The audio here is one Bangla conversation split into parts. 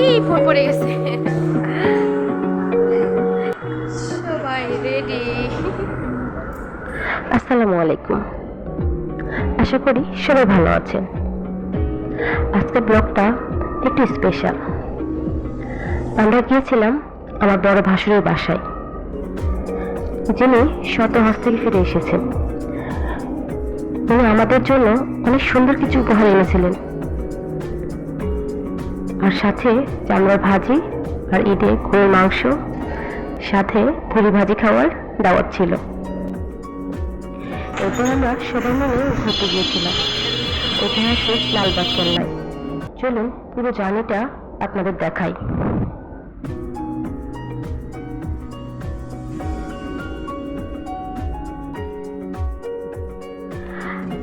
এই ফোন পড়ে গেছে। সবাই রেডি আসসালামু আলাইকুম। আশা করি সবাই ভালো আছেন। আজকের ব্লগটা একটু স্পেশাল আমরা গিয়েছিলাম আমার বড় ভাসুরের বাসায়, যিনি শত হস্তেল ফিরে এসেছেন। তিনি আমাদের জন্য অনেক সুন্দর কিছু উপহার এনেছিলেন। আর সাথে চামড়া ভাজি আর ঈদে গরুর মাংস, সাথে পুরি ভাজি খাওয়ার দাওয়াত ছিল। এরপর আমরা সবাই মিলে ঘুরতে গিয়েছিলাম। ঐতিহাসিক লালবাগ কেল্লায় চলুন পুরো জার্নিটা আপনাদের দেখাই।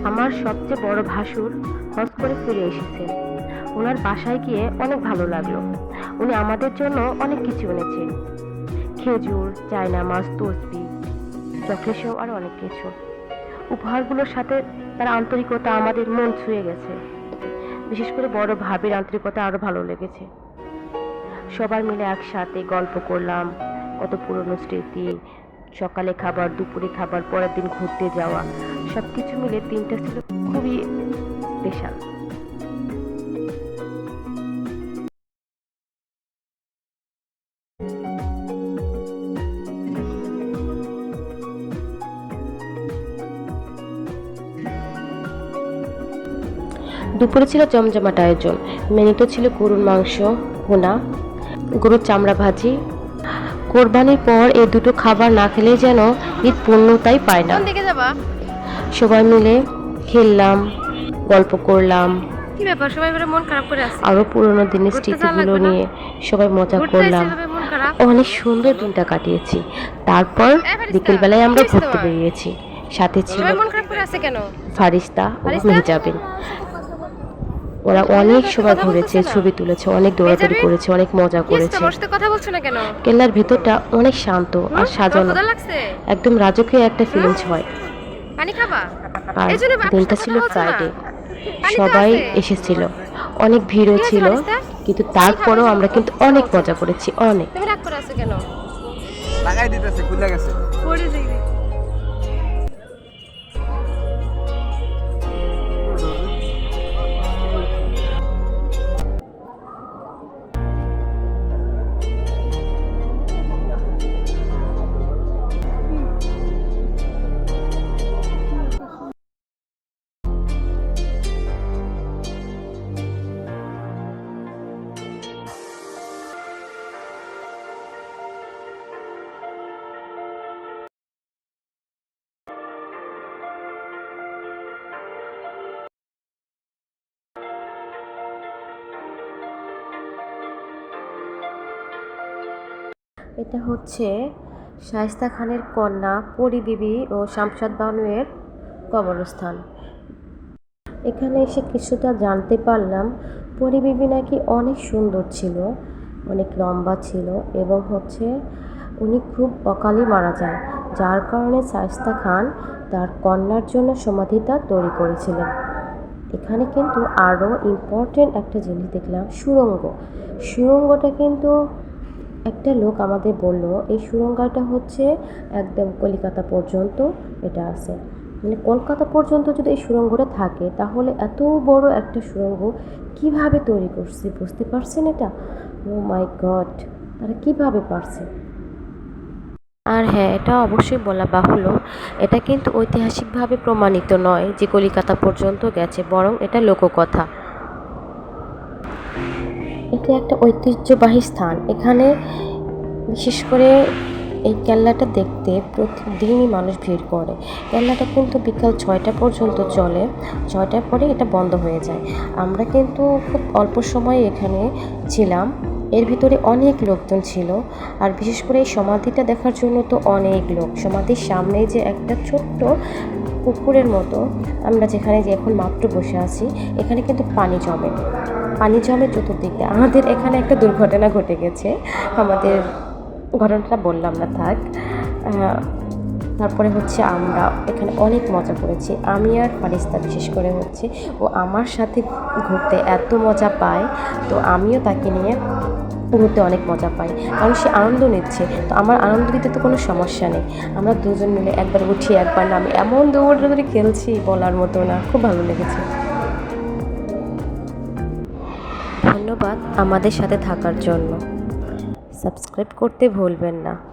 আমার সবচেয়ে বড় ভাসুর হজ করে ফিরে এসেছেন ওনার বাসায় গিয়ে অনেক ভালো লাগল। উনি আমাদের জন্য অনেক কিছু এনেছেন। খেজুর, চায়না মাছ, তসবি, চকলেট আরও অনেক কিছু। উপহারগুলোর সাথে তার আন্তরিকতা আমাদের মন ছুঁয়ে গেছে। বিশেষ করে বড় ভাবির আন্তরিকতা আরও ভালো লেগেছে। সবাই মিলে একসাথে গল্প করলাম, কত পুরনো স্মৃতি, সকালে খাবার, দুপুরে খাবার, পরের দিন ঘুরতে যাওয়া সব কিছু মিলে দিনটা ছিল খুবই স্পেশাল দুপুরে ছিল জমজমাট আয়োজন। মেনুতে ছিল গরুর মাংস ভুনা গরুর চামড়া ভাজি। কোরবানির পর এই দুটো খাবার না খেলে যেন ঈদ পূর্ণতাই পায় না। সবাই মিলে খেললাম গল্প করলাম। মন আরও পুরোনো দিনের স্মৃতিগুলো নিয়ে সবাই মজা করলাম। অনেক সুন্দর দিনটা কাটিয়েছি। তারপর বিকেলবেলায় আমরা ঘুরতে বেরিয়েছি। সাথে ছিল ফারিস্তা ও মেহজাবিন ওরা অনেক সময় ঘুরেছে ছবি তুলেছে অনেক দৌড়াদৌড়ি করেছে অনেক মজা করেছে। কেল্লার ভেতরটা অনেক শান্ত আর সাজানো। একদম রাজকীয় একটা ফিলিংস হয়। আর দিনটা ছিল? ফ্রাইডে সবাই এসেছিল। অনেক ভিড়ও ছিল? কিন্তু তারপরেও আমরা কিন্তু অনেক মজা করেছি অনেক। রাগ করে আছে কেন? লাগাই দিতেছে খুলে গেছে। পড়ে যাই এটা হচ্ছে শায়েস্তা খানের কন্যা পরি বিবি ও শামশাদ বানুয়ের কবরস্থান। এখানে এসে কিছুটা জানতে পারলাম, পরি বিবি নাকি অনেক সুন্দর ছিল, অনেক লম্বা ছিল এবং হচ্ছে উনি খুব অকালে মারা যায় যার কারণে শায়েস্তা খান তার কন্যার জন্য সমাধিটা তৈরি করেছিলেন। এখানে কিন্তু আরও ইম্পর্টেন্ট একটা জিনিস দেখলাম, সুরঙ্গ। সুরঙ্গটা কিন্তু একটা লোক আমাদের বলল, এই সুড়ঙ্গটা হচ্ছে একদম কলিকাতা পর্যন্ত এটা আছে। মানে কলকাতা পর্যন্ত যদি এই সুড়ঙ্গটা থাকে, তাহলে এত বড় একটা সুড়ঙ্গ কীভাবে তৈরি করছে? বুঝতে পারছেন এটা? ও মাই গড তারা কীভাবে পারছে? আর হ্যাঁ এটা অবশ্যই বলা বাহুল্য। এটা কিন্তু ঐতিহাসিকভাবে প্রমাণিত নয় যে কলিকাতা পর্যন্ত গেছে, বরং এটা লোককথা। এটি একটা ঐতিহ্যবাহী স্থান। এখানে বিশেষ করে এই কেল্লাটা দেখতে প্রতিদিনই মানুষ ভিড় করে। কেল্লাটা কিন্তু বিকাল ছয়টা পর্যন্ত চলে। ছয়টার পরে এটা বন্ধ হয়ে যায়। আমরা কিন্তু খুব অল্প সময় এখানে ছিলাম। এর ভিতরে অনেক লোকজন ছিল। আর বিশেষ করে এই সমাধিটা দেখার জন্য তো অনেক লোক। সমাধির সামনে যে একটা ছোট্ট পুকুরের মতো আমরা যেখানে যে এখন মাত্র বসে আছি, এখানে কিন্তু পানি জমে। পানি জমে চতুর্দিকে আমাদের এখানে একটা দুর্ঘটনা ঘটে গেছে। আমাদের ঘটনাটা বললাম না, থাক। তারপরে হচ্ছে আমরা এখানে অনেক মজা করেছি। আমি আর ফারিস্তা বিশেষ করে হচ্ছে, ও আমার সাথে ঘুরতে এত মজা পায়, তো আমিও তাকে নিয়ে ঘুরতে অনেক মজা পাই। কারণ সে আনন্দ নিচ্ছে, তো আমার আনন্দ দিতে তো কোনো সমস্যা নেই। আমরা দুজন মিলে একবার উঠি, একবার নামি। এমন দৌড়াদৌড়ি খেলছি বলার মতো না, খুব ভালো লেগেছে। ধন্যবাদ আমাদের সাথে থাকার জন্য। সাবস্ক্রাইব করতে ভুলবেন না।